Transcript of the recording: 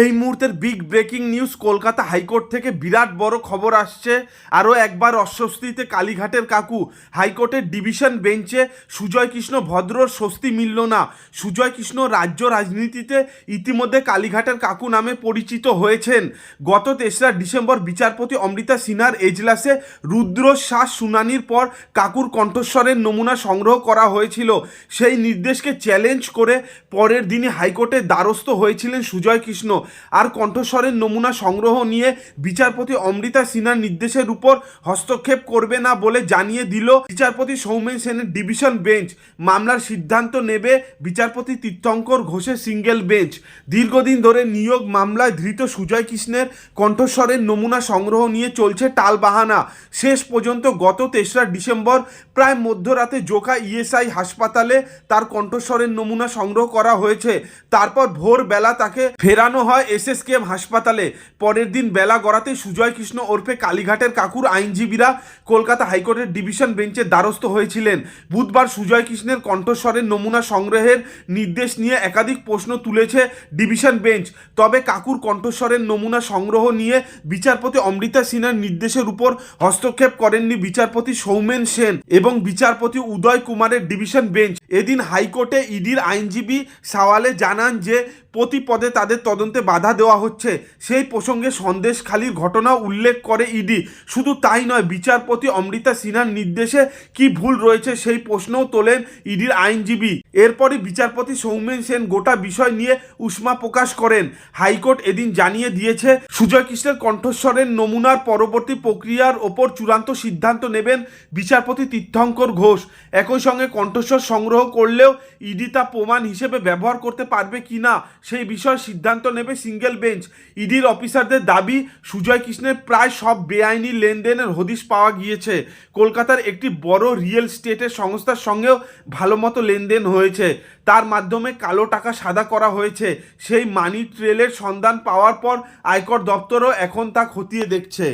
এই মুহূর্তের big breaking news Kolkata high court থেকে বিরাট বড় খবর আসছে। আরও একবার অস্বস্তিতে কালীঘাটের কাকু। হাইকোর্টের ডিভিশন বেঞ্চে সুজয় কৃষ্ণ ভদ্রর স্বস্তি মিলল না। সুজয় কৃষ্ণ রাজ্য রাজনীতিতে ইতিমধ্যে কালীঘাটের কাকু নামে পরিচিত হয়েছেন। গত তেসরা ডিসেম্বর বিচারপতি অমৃতা সিনহার এজলাসে রুদ্র শ্বাস শুনানির পর কাকুর কণ্ঠস্বরের নমুনা সংগ্রহ করা হয়েছিল। সেই নির্দেশকে চ্যালেঞ্জ করে পরের দিনই হাইকোর্টের দ্বারস্থ হয়েছিলেন সুজয় কৃষ্ণ। আর কণ্ঠস্বরের নমুনা সংগ্রহ নিয়ে বিচারপতি অমৃতা সিনহার নির্দেশের উপর হস্তক্ষেপ করবে না বলে জানিয়ে দিল বিচারপতি সৌমেন সেনের ডিভিশন বেঞ্চ। মামলার সিদ্ধান্ত নেবে বিচারপতি তীর্থঙ্কর ঘোষের সিঙ্গেল বেঞ্চ। দীর্ঘদিন ধরে নিয়োগ মামলায় ধৃত সুজয় কৃষ্ণের কণ্ঠস্বরের নমুনা সংগ্রহ নিয়ে চলছে টালবাহানা। শেষ পর্যন্ত গত তেসরা ডিসেম্বর প্রায় মধ্যরাতে জোকা ইএসআই হাসপাতালে তার কণ্ঠস্বরের নমুনা সংগ্রহ করা হয়েছে। তারপর ভোরবেলা তাকে ফেরানো হয়। এসএসকেএম হাসপাতালে। পরের দিন বেলা গড়াতে সুজয় কৃষ্ণ ওরফে কালীঘাটের কাকুর আইনজীবীরা কলকাতা হাইকোর্টের ডিভিশন বেঞ্চে দ্বারস্থ হয়েছিলেন। বুধবার সুজয় কৃষ্ণের কণ্ঠস্বরের নমুনা সংগ্রহের নির্দেশ নিয়ে একাধিক প্রশ্ন তুলেছে ডিভিশন বেঞ্চ। তবে কাকুর কণ্ঠস্বরের নমুনা সংগ্রহ নিয়ে বিচারপতি অমৃতা সিনহার নির্দেশের উপর হস্তক্ষেপ করেননি বিচারপতি সৌমেন সেন এবং বিচারপতি উদয় কুমারের ডিভিশন বেঞ্চ। এদিন হাইকোর্টে ইডির আইনজীবী সাওয়ালে জানান যে প্রতি পদে তাদের তদন্তে বাধা দেওয়া হচ্ছে। সেই প্রসঙ্গে সন্দেশখালির ঘটনা উল্লেখ করে ইডি। শুধু তাই নয়, বিচারপতি অমৃতা সিনহার নির্দেশে কি ভুল রয়েছে সেই প্রশ্নও তোলেন ইডির আইনজীবী। এরপরই বিচারপতি সৌমেন সেন গোটা বিষয় নিয়ে উষ্মা প্রকাশ করেন। হাইকোর্ট এদিন জানিয়ে দিয়েছে, সুজয় কৃষ্ণের কণ্ঠস্বরের নমুনার পরবর্তী প্রক্রিয়ার ওপর চূড়ান্ত সিদ্ধান্ত নেবেন বিচারপতি তীর্থঙ্কর ঘোষ। একই সঙ্গে কণ্ঠস্বর সংগ্রহ করলেও ইডি তা প্রমাণ হিসেবে ব্যবহার করতে পারবে কি না সেই বিষয়ে সিদ্ধান্ত নেবে সিঙ্গেল বেঞ্চ। ইডির অফিসারদের দাবি, সুজয় কৃষ্ণের প্রায় সব বেআইনি লেনদেনের হদিশ পাওয়া গিয়েছে। কলকাতার একটি বড় রিয়েল স্টেটের সংস্থার সঙ্গেও ভালো মতো লেনদেন হয়েছে। তার মাধ্যমে কালো টাকা সাদা করা হয়েছে। সেই মানি ট্রেলের সন্ধান পাওয়ার পর আয়কর দপ্তরও এখন তা খতিয়ে দেখছে।